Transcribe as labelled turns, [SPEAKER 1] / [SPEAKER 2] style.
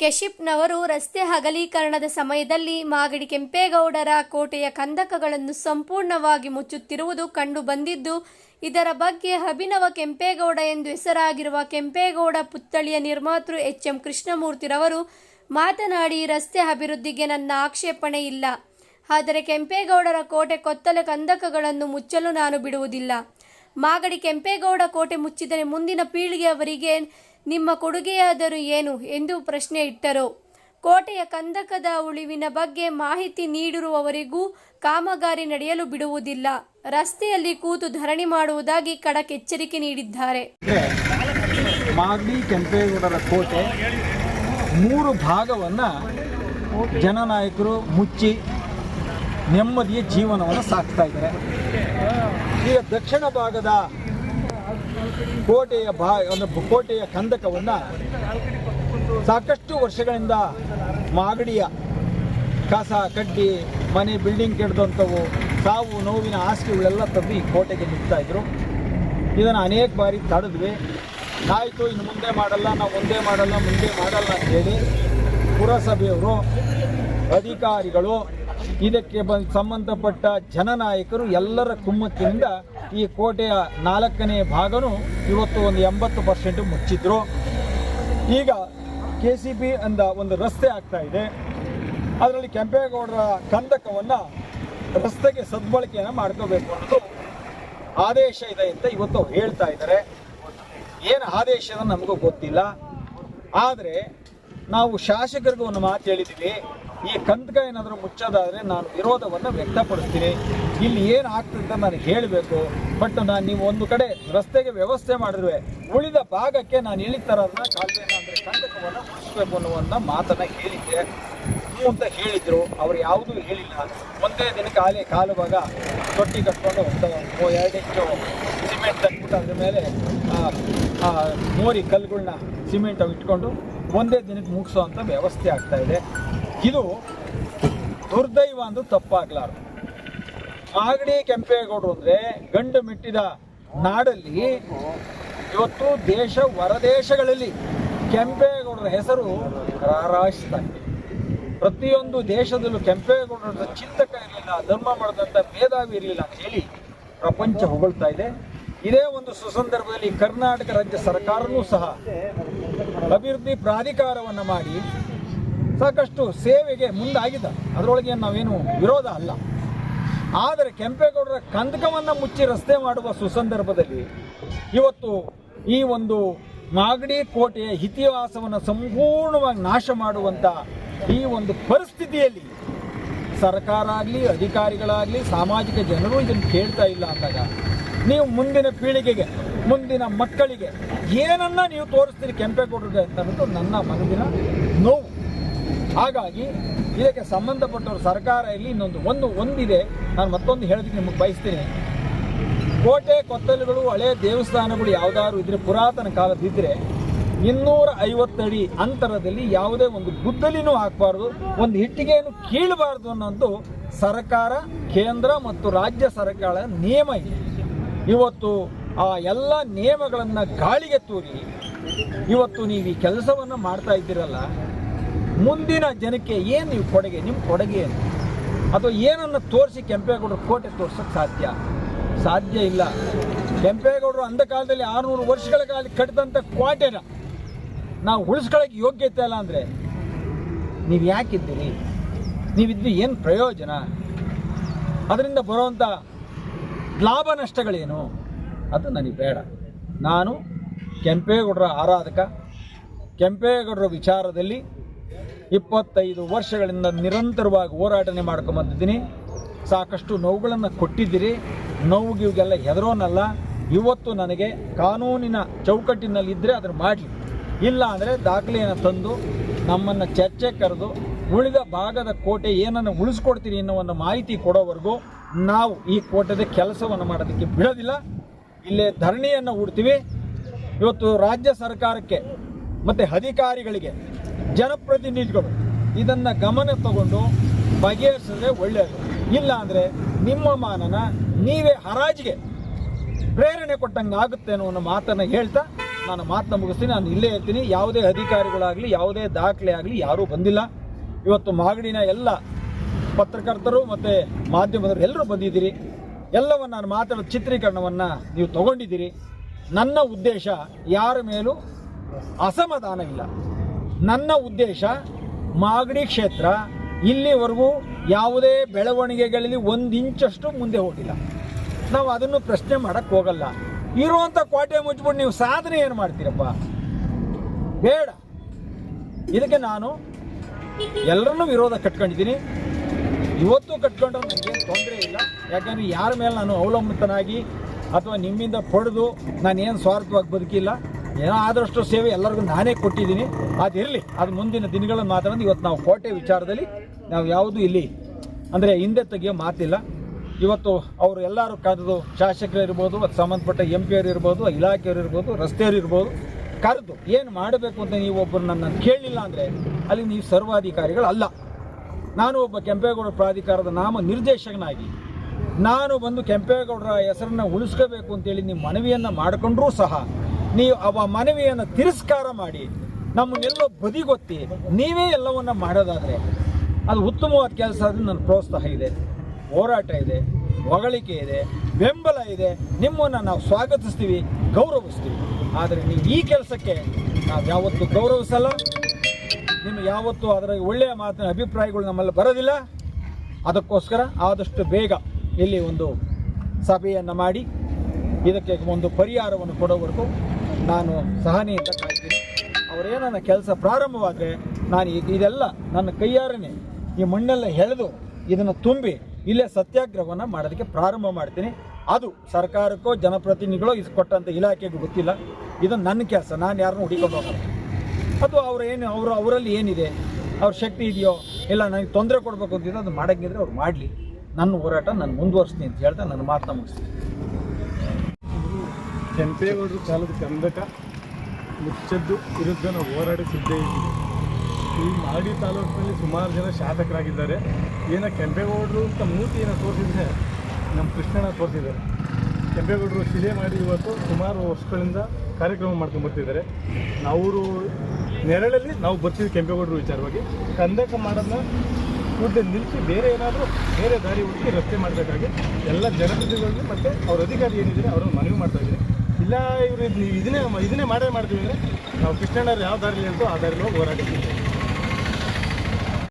[SPEAKER 1] ಕೆಶಿಪ್ನವರು ರಸ್ತೆ ಅಗಲೀಕರಣದ ಸಮಯದಲ್ಲಿ ಮಾಗಡಿ ಕೆಂಪೇಗೌಡರ ಕೋಟೆಯ ಕಂದಕಗಳನ್ನು ಸಂಪೂರ್ಣವಾಗಿ ಮುಚ್ಚುತ್ತಿರುವುದು ಕಂಡುಬಂದಿದ್ದು ಇದರ ಬಗ್ಗೆ ಅಭಿನವ ಕೆಂಪೇಗೌಡ ಎಂದು ಹೆಸರಾಗಿರುವ ಕೆಂಪೇಗೌಡ ಪುತ್ಥಳಿಯ ನಿರ್ಮಾತೃ ಎಚ್ ಎಂ ಕೃಷ್ಣಮೂರ್ತಿರವರು ಮಾತನಾಡಿ, ರಸ್ತೆ ಅಭಿವೃದ್ಧಿಗೆ ನನ್ನ ಆಕ್ಷೇಪಣೆ ಇಲ್ಲ. ಆದರೆ ಕೆಂಪೇಗೌಡರ ಕೋಟೆ ಕೊತ್ತಲ ಕಂದಕಗಳನ್ನು ಮುಚ್ಚಲು ನಾನು ಬಿಡುವುದಿಲ್ಲ. ಮಾಗಡಿ ಕೆಂಪೇಗೌಡ ಕೋಟೆ ಮುಚ್ಚಿದರೆ ಮುಂದಿನ ಪೀಳಿಗೆಯವರಿಗೆ ನಿಮ್ಮ ಕೊಡುಗೆಯಾದರೂ ಏನು ಎಂದು ಪ್ರಶ್ನೆ ಇಟ್ಟರು. ಕೋಟೆಯ ಕಂದಕದ ಉಳಿವಿನ ಬಗ್ಗೆ ಮಾಹಿತಿ ನೀಡಿರುವವರಿಗೂ ಕಾಮಗಾರಿ ನಡೆಯಲು ಬಿಡುವುದಿಲ್ಲ. ರಸ್ತೆಯಲ್ಲಿ ಕೂತು ಧರಣಿ ಮಾಡುವುದಾಗಿ ಖಡಕ್ ಎಚ್ಚರಿಕೆ ನೀಡಿದ್ದಾರೆ.
[SPEAKER 2] ಮಾಗಡಿ, ಕೆಂಪೇಗೌಡರ ಕೋಟೆ ಮೂರು ಭಾಗವನ್ನು ಜನನಾಯಕರು ಮುಚ್ಚಿ ನೆಮ್ಮದಿಯ ಜೀವನವನ್ನು ಸಾಕ್ತಾ ಇದ್ದಾರೆ. ಈಗ ದಕ್ಷಿಣ ಭಾಗದ ಕೋಟೆಯ ಭಾ ಒಂದು ಕೋಟೆಯ ಕಂದಕವನ್ನು ಸಾಕಷ್ಟು ವರ್ಷಗಳಿಂದ ಮಾಗಡಿಯ ಕಸ, ಕಡ್ಡಿ, ಮನೆ ಬಿಲ್ಡಿಂಗ್ ಕೆಡ್ದಂಥವು, ಸಾವು, ನೋವಿನ ಹಾಸಿಗೆಗಳೆಲ್ಲ ತಬ್ಬಿ ಕೋಟೆಗೆ ಇದ್ರು. ಇದನ್ನು ಅನೇಕ ಬಾರಿ ತಡೆದ್ವಿ. ಆಯಿತು, ಇನ್ನು ಮುಂದೆ ಮಾಡಲ್ಲ, ನಾವು ಮುಂದೆ ಮಾಡಲ್ಲ ಮುಂದೆ ಮಾಡಲ್ಲ ಅಂತೇಳಿ ಪುರಸಭೆಯವರು, ಅಧಿಕಾರಿಗಳು ಇದಕ್ಕೆ ಸಂಬಂಧಪಟ್ಟ ಜನನಾಯಕರು ಎಲ್ಲರ ಕುಮ್ಮಕ್ಕಿನಿಂದ ಈ ಕೋಟೆಯ ನಾಲ್ಕನೇ ಭಾಗನೂ ಇವತ್ತು ಒಂದು ಎಂಬತ್ತು ಪರ್ಸೆಂಟ್ ಮುಚ್ಚಿದ್ರು. ಈಗ ಕೆ ಸಿ ಬಿ ಅಂದ ಒಂದು ರಸ್ತೆ ಆಗ್ತಾ ಇದೆ. ಅದರಲ್ಲಿ ಕೆಂಪೇಗೌಡರ ಕಂದಕವನ್ನು ರಸ್ತೆಗೆ ಸದ್ಬಳಕೆಯನ್ನು ಮಾಡ್ಕೋಬೇಕು ಅನ್ನೋದು ಆದೇಶ ಇದೆ ಅಂತ ಇವತ್ತು ಹೇಳ್ತಾ ಇದ್ದಾರೆ. ಏನು ಆದೇಶ ನಮಗೂ ಗೊತ್ತಿಲ್ಲ. ಆದರೆ ನಾವು ಶಾಸಕರಿಗೂ ಒಂದು ಮಾತು ಹೇಳಿದ್ದೀವಿ ಈ ಕಂದಕ ಏನಾದರೂ ಮುಚ್ಚೋದಾದರೆ ನಾನು ವಿರೋಧವನ್ನು ವ್ಯಕ್ತಪಡಿಸ್ತೀನಿ. ಇಲ್ಲಿ ಏನು ಆಗ್ತದೆ ಅಂತ ನಾನು ಹೇಳಬೇಕು. ಬಟ್ ನಾನು ನೀವು ಒಂದು ಕಡೆ ರಸ್ತೆಗೆ ವ್ಯವಸ್ಥೆ ಮಾಡಿರುವೆ ಉಳಿದ ಭಾಗಕ್ಕೆ ನಾನು ಇಳಿತಾರದನ್ನ ಕಾಲುವೆನ ಅಂದರೆ ಕಂದಕವನ್ನು ಮುಚ್ಚಬೇಕು ಅನ್ನುವಂಥ ಮಾತನ್ನು ಹೇಳಿದ್ದೆ. ಅಂತ ಹೇಳಿದ್ರು. ಅವ್ರು ಯಾವುದೂ ಹೇಳಿಲ್ಲ. ಒಂದೇ ದಿನಕ್ಕೆ ಆಲೆ ಕಾಲುವಾಗ ತೊಟ್ಟಿ ಕಟ್ಕೊಂಡು ಎರಡು ಇಂಚು ಸಿಮೆಂಟ್ ತಂದ್ಬಿಟ್ಟು ಅದ್ರ ಮೇಲೆ ಮೋರಿ ಕಲ್ಲುಗಳನ್ನ ಸಿಮೆಂಟ್ ಇಟ್ಕೊಂಡು ಒಂದೇ ದಿನಕ್ಕೆ ಮುಗಿಸೋ ಅಂತ ವ್ಯವಸ್ಥೆ ಆಗ್ತಾ ಇದೆ. ಇದು ದುರ್ದೈವ ಅಂದು ತಪ್ಪಾಗ್ಲಾರ್ದು. ಆಗಡಿ ಕೆಂಪೇಗೌಡರು ಅಂದರೆ ಗಂಡು ಮೆಟ್ಟಿದ ನಾಡಲ್ಲಿ ಇವತ್ತು ದೇಶ ಹೊರದೇಶಗಳಲ್ಲಿ ಕೆಂಪೇಗೌಡರ ಹೆಸರು ರಾರಾಯಿಸ್ತಾ ಪ್ರತಿಯೊಂದು ದೇಶದಲ್ಲೂ ಕೆಂಪೇಗೌಡರ ಚಿಂತಕ ಇರಲಿಲ್ಲ, ಧರ್ಮ ಮಾಡಿದಂಥ ಮೇಧಾವಿ ಇರಲಿಲ್ಲ ಅಂತ ಹೇಳಿ ಪ್ರಪಂಚ ಹೊಗಳ್ತಾ ಇದೆ. ಇದೇ ಒಂದು ಸುಸಂದರ್ಭದಲ್ಲಿ ಕರ್ನಾಟಕ ರಾಜ್ಯ ಸರ್ಕಾರವೂ ಸಹ ಅಭಿವೃದ್ಧಿ ಪ್ರಾಧಿಕಾರವನ್ನು ಮಾಡಿ ಸಾಕಷ್ಟು ಸೇವೆಗೆ ಮುಂದಾಗಿದ್ದ ಅದರೊಳಗೆ ನಾವೇನು ವಿರೋಧ ಅಲ್ಲ. ಆದರೆ ಕೆಂಪೇಗೌಡರ ಕಂದಕವನ್ನು ಮುಚ್ಚಿ ರಸ್ತೆ ಮಾಡುವ ಸುಸಂದರ್ಭದಲ್ಲಿ ಇವತ್ತು ಈ ಒಂದು ಮಾಗಡಿ ಕೋಟೆಯ ಇತಿಹಾಸವನ್ನು ಸಂಪೂರ್ಣವಾಗಿ ನಾಶ ಮಾಡುವಂಥ ಈ ಒಂದು ಪರಿಸ್ಥಿತಿಯಲ್ಲಿ ಸರ್ಕಾರ ಆಗಲಿ, ಅಧಿಕಾರಿಗಳಾಗಲಿ, ಸಾಮಾಜಿಕ ಜನರು ಇದನ್ನು ಕೇಳ್ತಾ ಇಲ್ಲ ಅಂದಾಗ ನೀವು ಮುಂದಿನ ಪೀಳಿಗೆಗೆ, ಮುಂದಿನ ಮಕ್ಕಳಿಗೆ ಏನನ್ನ ನೀವು ತೋರಿಸ್ತೀರಿ ಕೆಂಪೇಗೌಡರಿಗೆ ಅಂತ ನನ್ನ ಮನದಿನ ನೋವು. ಹಾಗಾಗಿ ಇದಕ್ಕೆ ಸಂಬಂಧಪಟ್ಟವರು ಸರ್ಕಾರ ಇಲ್ಲಿ ಇನ್ನೊಂದು ಒಂದು ಒಂದಿದೆ. ನಾನು ಮತ್ತೊಂದು ಹೇಳೋದಕ್ಕೆ ನಿಮಗೆ ಬಯಸ್ತೀನಿ. ಕೋಟೆ ಕೊತ್ತಲುಗಳು, ಹಳೆ ದೇವಸ್ಥಾನಗಳು ಯಾವುದಾದ್ರು ಇದ್ರೆ ಪುರಾತನ ಕಾಲದಿದ್ದರೆ ಇನ್ನೂರ ಐವತ್ತಡಿ ಅಂತರದಲ್ಲಿ ಯಾವುದೇ ಒಂದು ಗುದ್ದಲಿನೂ ಹಾಕಬಾರ್ದು, ಒಂದು ಇಟ್ಟಿಗೆಯನ್ನು ಕೀಳಬಾರ್ದು ಅನ್ನೋದು ಸರ್ಕಾರ, ಕೇಂದ್ರ ಮತ್ತು ರಾಜ್ಯ ಸರ್ಕಾರ ನಿಯಮ ಇದೆ. ಇವತ್ತು ಆ ಎಲ್ಲ ನಿಯಮಗಳನ್ನು ಗಾಳಿಗೆ ತೂರಿ, ಇವತ್ತು ನೀವು ಈ ಕೆಲಸವನ್ನು ಮಾಡ್ತಾ ಇದ್ದೀರಲ್ಲ ಮುಂದಿನ ಜನಕ್ಕೆ ಏನು ನೀವು ಕೊಡುಗೆ? ನಿಮ್ಮ ಕೊಡುಗೆ ಏನು? ಅಥವಾ ಏನನ್ನು ತೋರಿಸಿ ಕೆಂಪೇಗೌಡರು ಕೋಟೆ ತೋರ್ಸೋಕ್ಕೆ ಸಾಧ್ಯ? ಸಾಧ್ಯ ಇಲ್ಲ. ಕೆಂಪೇಗೌಡರು ಅಂದ ಕಾಲದಲ್ಲಿ ಆರುನೂರು ವರ್ಷಗಳ ಕಾಲ ಕಟ್ಟಿದಂಥ ಕೋಟೆನ ನಾವು ಉಳಿಸ್ಕೊಳ್ಳೋಕ್ಕೆ ಯೋಗ್ಯತೆ ಇಲ್ಲ ಅಂದರೆ ನೀವು ಯಾಕಿದ್ದೀರಿ? ನೀವಿದ್ದು ಏನು ಪ್ರಯೋಜನ? ಅದರಿಂದ ಬರುವಂಥ ಲಾಭ ನಷ್ಟಗಳೇನು? ಅದು ನನಗೆ ಬೇಡ. ನಾನು ಕೆಂಪೇಗೌಡರ ಆರಾಧಕ, ಕೆಂಪೇಗೌಡರ ವಿಚಾರದಲ್ಲಿ ಇಪ್ಪತ್ತೈದು ವರ್ಷಗಳಿಂದ ನಿರಂತರವಾಗಿ ಹೋರಾಟನೆ ಮಾಡ್ಕೊಂಬಂದಿದ್ದೀನಿ ಸಾಕಷ್ಟು ನೋವುಗಳನ್ನು ಕೊಟ್ಟಿದ್ದೀರಿ. ನೋವುಗಿವ್ಗೆಲ್ಲ ಹೆದರೋನಲ್ಲ. ಇವತ್ತು ನನಗೆ ಕಾನೂನಿನ ಚೌಕಟ್ಟಿನಲ್ಲಿ ಇದ್ದರೆ ಅದನ್ನು ಮಾಡಲಿ. ಇಲ್ಲ ಅಂದರೆ ದಾಖಲೆಯನ್ನು ತಂದು ನಮ್ಮನ್ನು ಚರ್ಚೆ ಕರೆದು ಉಳಿದ ಭಾಗದ ಕೋಟೆ ಏನನ್ನು ಉಳಿಸ್ಕೊಡ್ತೀರಿ ಅನ್ನೋ ಒಂದು ಮಾಹಿತಿ ಕೊಡೋವರೆಗೂ ನಾವು ಈ ಕೋಟೆದ ಕೆಲಸವನ್ನು ಮಾಡೋದಕ್ಕೆ ಬಿಡೋದಿಲ್ಲ. ಇಲ್ಲೇ ಧರಣಿಯನ್ನು ಹೂಡ್ತೀವಿ. ಇವತ್ತು ರಾಜ್ಯ ಸರ್ಕಾರಕ್ಕೆ ಮತ್ತು ಅಧಿಕಾರಿಗಳಿಗೆ ಜನಪ್ರತಿನಿಧಿಗಳು ಇದನ್ನು ಗಮನ ತಗೊಂಡು ಬಗೆಹರಿಸಿದ್ರೆ ಒಳ್ಳೆಯದು. ಇಲ್ಲ ಅಂದರೆ ನಿಮ್ಮ ಮಾನನ ನೀವೇ ಹರಾಜಿಗೆ ಪ್ರೇರಣೆ ಕೊಟ್ಟಂಗೆ ಆಗುತ್ತೆ ಅನ್ನೋ ಒಂದು ಮಾತನ್ನು ಹೇಳ್ತಾ ನಾನು ಮಾತನ್ನ ಮುಗಿಸ್ತೀನಿ. ನಾನು ಇಲ್ಲೇ ಇರ್ತೀನಿ. ಯಾವುದೇ ಅಧಿಕಾರಿಗಳಾಗಲಿ, ಯಾವುದೇ ದಾಖಲೆ ಆಗಲಿ ಯಾರೂ ಬಂದಿಲ್ಲ. ಇವತ್ತು ಮಾಗಡಿನ ಎಲ್ಲ ಪತ್ರಕರ್ತರು ಮತ್ತು ಮಾಧ್ಯಮದವರು ಎಲ್ಲರೂ ಬಂದಿದ್ದೀರಿ. ಎಲ್ಲವನ್ನು ನಾನು ಮಾತಾಡೋ ಚಿತ್ರೀಕರಣವನ್ನು ನೀವು ತಗೊಂಡಿದ್ದೀರಿ. ನನ್ನ ಉದ್ದೇಶ ಯಾರ ಮೇಲೂ ಅಸಮಾಧಾನ ಇಲ್ಲ. ನನ್ನ ಉದ್ದೇಶ ಮಾಗಡಿ ಕ್ಷೇತ್ರ ಇಲ್ಲಿವರೆಗೂ ಯಾವುದೇ ಬೆಳವಣಿಗೆಗಳಲ್ಲಿ ಒಂದು ಇಂಚಷ್ಟು ಮುಂದೆ ಹೋಗಿಲ್ಲ. ನಾವು ಅದನ್ನು ಪ್ರಶ್ನೆ ಮಾಡಕ್ಕೆ ಹೋಗಲ್ಲ. ಇರುವಂಥ ಕೋಟೆ ಮುಚ್ಚಿಬಿಟ್ಟು ನೀವು ಸಾಧನೆ ಏನು ಮಾಡ್ತೀರಪ್ಪ? ಬೇಡ. ಇದಕ್ಕೆ ನಾನು ಎಲ್ಲರನ್ನೂ ವಿರೋಧ ಕಟ್ಕೊಂಡಿದ್ದೀನಿ. ಇವತ್ತು ಕಟ್ಕೊಂಡ್ರೆ ನನಗೇನು ತೊಂದರೆ ಇಲ್ಲ. ಯಾಕಂದರೆ ಯಾರ ಮೇಲೆ ನಾನು ಅವಲಂಬಿತನಾಗಿ ಅಥವಾ ನಿಮ್ಮಿಂದ ಪಡೆದು ನಾನೇನು ಸ್ವಾರ್ಥವಾಗಿ ಬದುಕಿಲ್ಲ. ಏನೋ ಆದಷ್ಟು ಸೇವೆ ಎಲ್ಲರಿಗೂ ನಾನೇ ಕೊಟ್ಟಿದ್ದೀನಿ. ಅದು ಅದಿರಲಿ ಅದು ಮುಂದಿನ ದಿನಗಳನ್ನು ಮಾತಾಡೋದು ಇವತ್ತು ನಾವು ಕೋಟೆ ವಿಚಾರದಲ್ಲಿ ನಾವು ಯಾವುದು ಇಲ್ಲಿ, ಅಂದರೆ ಹಿಂದೆ ತೆಗಿಯೋ ಮಾತಿಲ್ಲ. ಇವತ್ತು ಅವರು ಎಲ್ಲರೂ ಕರೆದು ಶಾಸಕರು ಇರ್ಬೋದು ಅದು ಸಂಬಂಧಪಟ್ಟ ಎಂ ಪಿಯವರು ಇರ್ಬೋದು, ಇಲಾಖೆಯವರು ಇರ್ಬೋದು, ರಸ್ತೆಯವರು ಇರ್ಬೋದು, ಕರೆದು ಏನು ಮಾಡಬೇಕು ಅಂತ ನೀವು ಒಬ್ಬರು ನನ್ನ ಕೇಳಲಿಲ್ಲ ಅಂದರೆ ಅಲ್ಲಿ ನೀವು ಸರ್ವಾಧಿಕಾರಿಗಳು ಅಲ್ಲ ನಾನು ಒಬ್ಬ ಕೆಂಪೇಗೌಡ ಪ್ರಾಧಿಕಾರದ ನಾಮ ನಿರ್ದೇಶಕನಾಗಿ. ನಾನು ಬಂದು ಕೆಂಪೇಗೌಡರ ಹೆಸರನ್ನು ಉಳಿಸ್ಕೋಬೇಕು ಅಂತೇಳಿ ನಿಮ್ಮ ಮನವಿಯನ್ನು ಮಾಡಿಕೊಂಡ್ರೂ ಸಹ ನೀವು ಅವ ಮನವಿಯನ್ನು ತಿರಸ್ಕಾರ ಮಾಡಿ ನಮ್ಮನ್ನೆಲ್ಲೋ ಬದಿಗೊತ್ತಿ ನೀವೇ ಎಲ್ಲವನ್ನ ಮಾಡೋದಾದರೆ ಅದು ಉತ್ತಮವಾದ ಕೆಲಸ ಆದರೆ ನನ್ನ ಪ್ರೋತ್ಸಾಹ ಇದೆ. ಹೋರಾಟ ಇದೆ, ಹೊಗಳಿಕೆ ಇದೆ, ಬೆಂಬಲ ಇದೆ. ನಿಮ್ಮನ್ನು ನಾವು ಸ್ವಾಗತಿಸ್ತೀವಿ, ಗೌರವಿಸ್ತೀವಿ. ಆದರೆ ನೀವು ಈ ಕೆಲಸಕ್ಕೆ ನಾವು ಯಾವತ್ತೂ ಗೌರವಿಸಲ್ಲ. ನಿಮಗೆ ಯಾವತ್ತೂ ಅದರ ಒಳ್ಳೆಯ ಮಾತಿನ ಅಭಿಪ್ರಾಯಗಳು ನಮ್ಮಲ್ಲಿ ಬರೋದಿಲ್ಲ. ಅದಕ್ಕೋಸ್ಕರ ಆದಷ್ಟು ಬೇಗ ಇಲ್ಲಿ ಒಂದು ಸಭೆಯನ್ನು ಮಾಡಿ, ಇದಕ್ಕೆ ಒಂದು ಪರಿಹಾರವನ್ನು ಕೊಡೋವರೆಗೂ ನಾನು ಸಹನೆಯಿಂದ ಕಾಯ್ತೀನಿ ಅವರೇನ ಕೆಲಸ ಪ್ರಾರಂಭವಾದರೆ ನಾನು ಇದೆಲ್ಲ ನನ್ನ ಕೈಯಾರನೆ. ಈ ಮಣ್ಣೆಲ್ಲ ಎಳೆದು ಇದನ್ನು ತುಂಬಿ ಇಲ್ಲೇ ಸತ್ಯಾಗ್ರಹವನ್ನು ಮಾಡೋದಕ್ಕೆ ಪ್ರಾರಂಭ ಮಾಡ್ತೀನಿ. ಅದು ಸರ್ಕಾರಕ್ಕೋ ಜನಪ್ರತಿನಿಧಿಗಳೋ ಇದು ಕೊಟ್ಟಂಥ ಇಲಾಖೆಗೂ ಗೊತ್ತಿಲ್ಲ. ಇದು ನನ್ನ ಕೆಲಸ, ನಾನು ಯಾರನ್ನೂ ಹುಡುಕೊಂಡು ಹೋಗಲ್ಲ. ಅದು ಅವ್ರ ಏನು ಅವರು ಅವರಲ್ಲಿ ಏನಿದೆ? ಅವ್ರ ಶಕ್ತಿ ಇದೆಯೋ? ಇಲ್ಲ, ನನಗೆ ತೊಂದರೆ ಕೊಡಬೇಕು ಅಂತಿದ್ರೆ ಅದು ಮಾಡೋಂಗಿದ್ರೆ ಅವ್ರು ಮಾಡಲಿ. ನನ್ನ ಹೋರಾಟ ನಾನು ಮುಂದುವರಿಸ್ತೀನಿ ಅಂತ ಹೇಳ್ತಾ ನನ್ನ ಮಾತನ್ನ ಮುಗಿಸ್ತೀನಿ.
[SPEAKER 3] ಕೆಂಪೇಗೌಡರು ಕಾಲದ ಕಂದಕ ಮುಚ್ಚದ್ದು ವಿರುದ್ಧ ನಾವು ಹೋರಾಡಿಸಿದ್ದೇ ಇದ್ದೀವಿ ಈ ಮಾಡಿ ತಾಲೂಕಿನಲ್ಲಿ ಸುಮಾರು ಜನ ಶಾಸಕರಾಗಿದ್ದಾರೆ. ಏನೋ ಕೆಂಪೇಗೌಡರು ಅಂತ ಮೂರ್ತಿ ಏನೋ ತೋರಿಸಿದ್ರೆ ನಮ್ಮ ಕೃಷ್ಣನ ತೋರಿಸಿದ್ದಾರೆ. ಕೆಂಪೇಗೌಡರು ಶಿಲೆ ಮಾಡಿ ಇವತ್ತು ಸುಮಾರು ವರ್ಷಗಳಿಂದ ಕಾರ್ಯಕ್ರಮ ಮಾಡ್ಕೊಂಡು ಬರ್ತಿದ್ದಾರೆ. ಅವರು ನೆರಳಲ್ಲಿ ನಾವು ಬರ್ತೀವಿ ಕೆಂಪೇಗೌಡರು ವಿಚಾರವಾಗಿ ಕಂದಕ ಮಾಡೋದನ್ನ ಕೂಡ ನಿಲ್ಲಿಸಿ ಬೇರೆ ಏನಾದರೂ ಬೇರೆ ದಾರಿ ಹುಡುಕಿ ರಸ್ತೆ ಮಾಡಬೇಕಾಗಿ ಎಲ್ಲ ಜನಪ್ರತಿನಿಧಿಗಳಿಗೆ ಮತ್ತು ಅವ್ರ ಅಧಿಕಾರಿ ಏನಿದ್ದಾರೆ, ಅವರನ್ನು ಮನವಿ ಮಾಡ್ತಾ ಇದ್ದೀನಿ ಇಲ್ಲ, ಇವರು ಇದನ್ನೇ ಇದನ್ನೇ ಮಾಡೇ ಮಾಡ್ತೀವಿ ಅಂದರೆ ನಾವು ಕೃಷ್ಣಣ್ಣವ್ರು ಯಾವ ದಾರಿಲಿ ಅಂತೂ ಆ ದಾರಿಲಿ ಹೋಗಿ ಹೋರಾಡ್ತೀವಿ